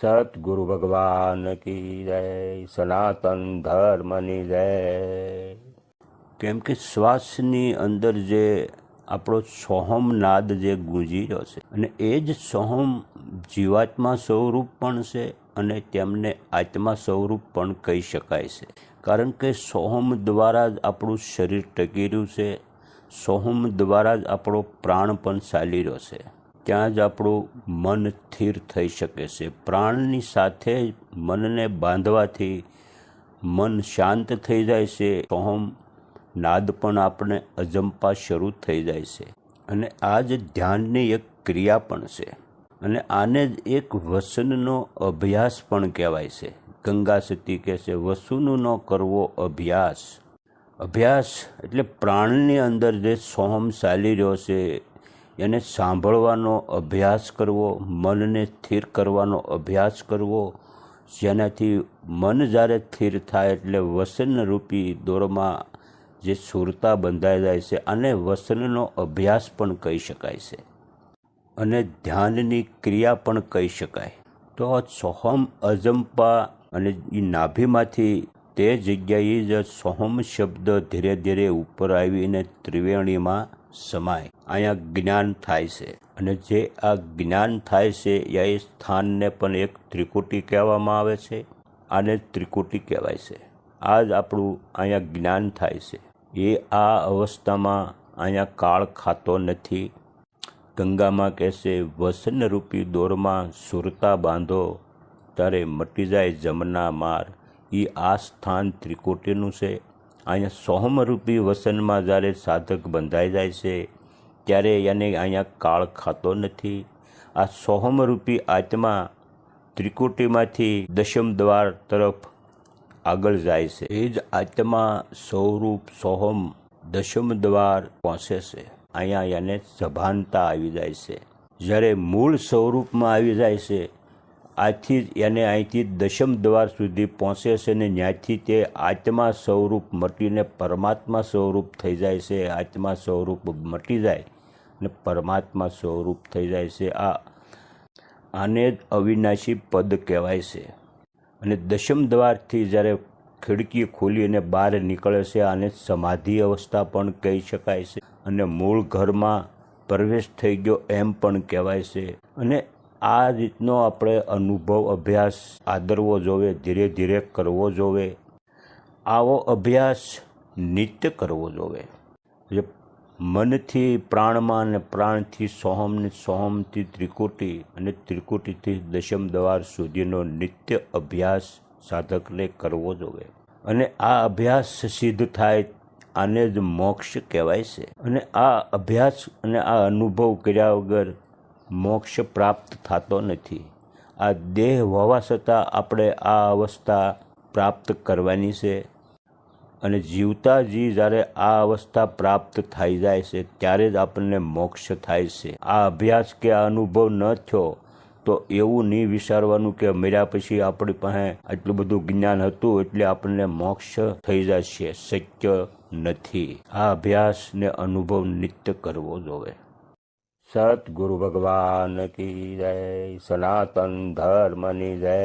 સતગુરુ ભગવાન કી જય સનાતન ધર્મની જય કેમ કે શ્વાસની અંદર જે આપણો સોહમ નાદ જે ગુંજી રહ્યો છે, અને એ જ સોહમ જીવાત્મા સ્વરૂપ પણ છે અને તેમને આત્મા સ્વરૂપ પણ કહી શકાય છે. કારણ કે સોહમ દ્વારા જ આપણું શરીર ટકી રહ્યું છે, સોહમ દ્વારા જ આપણો પ્રાણ પણ ચાલી રહ્યો છે. ત્યાં જ આપણું મન સ્થિર થઈ શકે છે. પ્રાણની સાથે મનને બાંધવાથી મન શાંત થઈ જાય છે. સોહમ નાદ પણ આપણે અજંપા શરૂ થઈ જાય છે. અને આ જ ધ્યાનની એક ક્રિયા પણ છે. અને આને જ એક વસનનો અભ્યાસ પણ કહેવાય છે. ગંગા સતી કહે છે, વસુનો કરવો અભ્યાસ. અભ્યાસ એટલે પ્રાણની અંદર જે સોહમ ચાલી રહ્યો છે એને સાંભળવાનો અભ્યાસ કરવો, મનને સ્થિર કરવાનો અભ્યાસ કરવો, જેનાથી મન જ્યારે સ્થિર થાય એટલે વસનરૂપી દોરમાં જે સુરતા બંધાઈ જાય છે અને વસનનો અભ્યાસ પણ કહી શકાય છે. અને ધ્યાનની ક્રિયા પણ કહી શકાય. તો સોહમ અજંપા અને એ નાભીમાંથી તે જગ્યાએ જ સોહમ શબ્દ ધીરે ધીરે ઉપર આવીને ત્રિવેણીમાં સમાય. અહીંયા જ્ઞાન થાય છે. અને જે આ જ્ઞાન થાય છે, એ સ્થાનને પણ એક ત્રિકુટી કહેવામાં આવે છે. આને ત્રિકુટી કહેવાય છે. આ જ આપણું અહીંયા જ્ઞાન થાય છે. એ આ અવસ્થામાં અહીંયા કાળ ખાતો નથી. ગંગામાં કહેશે, વસનરૂપી દોરમાં સુરતા બાંધો ત્યારે મટી જાય જમના માર. એ આ સ્થાન ત્રિકુટીનું છે. અહીંયા સોહમરૂપી વસનમાં જ્યારે સાધક બંધાઈ જાય છે, ત્યારે એને અહીંયા કાળ ખાતો નથી. આ સોહમરૂપી આત્મા ત્રિકુટીમાંથી દશમ દ્વાર તરફ આગળ જાય છે. એ જ આત્મા સ્વરૂપ સોહમ દશમ દ્વાર પહોંચે છે. અહીંયા એને સભાનતા આવી જાય છે. જ્યારે મૂળ સ્વરૂપમાં આવી જાય છે આથી જ એને અહીંથી દશમ દ્વાર સુધી પહોંચે છે ને ત્યાંથી તે આત્મા સ્વરૂપ મટીને પરમાત્મા સ્વરૂપ થઈ જાય છે. આત્મા સ્વરૂપ મટી જાય અને પરમાત્મા સ્વરૂપ થઈ જાય છે. આ આને જ અવિનાશી પદ કહેવાય છે. અને દશમ દ્વારથી જ્યારે ખિડકી ખોલી અને બહાર નીકળે છે, આને સમાધિ અવસ્થા પણ કહી શકાય છે. અને મૂળ ઘરમાં પ્રવેશ થઈ ગયો એમ પણ કહેવાય છે. અને આ રીતનો આપણે અનુભવ, અભ્યાસ આદરવો જોવે, ધીરે ધીરે કરવો જોવે. આવો અભ્યાસ નિત્ય કરવો જોવે. જે મનથી, પ્રાણમાં અને પ્રાણથી સોહમને સોહમથી ત્રિકુટી અને ત્રિકુટીથી દશમ દ્વાર સુધીનો નિત્ય અભ્યાસ સાધકને કરવો જોવે. અને આ અભ્યાસ સિદ્ધ થાય આને જ મોક્ષ કહેવાય છે. અને આ અભ્યાસ અને આ અનુભવ કર્યા વગર મોક્ષ પ્રાપ્ત થતો નથી. આ દેહ હોવા છતાં આપણે આ અવસ્થા પ્રાપ્ત કરવાની છે અને જીવતા જી જ્યારે આ અવસ્થા પ્રાપ્ત થઈ જાય છે, ત્યારે જ આપણને મોક્ષ થાય છે. આ અભ્યાસ કે આ અનુભવ ન થયો, તો એવું નહીં વિચારવાનું કે મર્યા પછી આપણી પાસે આટલું બધું જ્ઞાન હતું એટલે આપણને મોક્ષ થઈ જશે શક્ય નથી. આ અભ્યાસ ને અનુભવ નિત્ય કરવો જોવે સતગુરુ ભગવાન કી જય સનાતન ધર્મની જય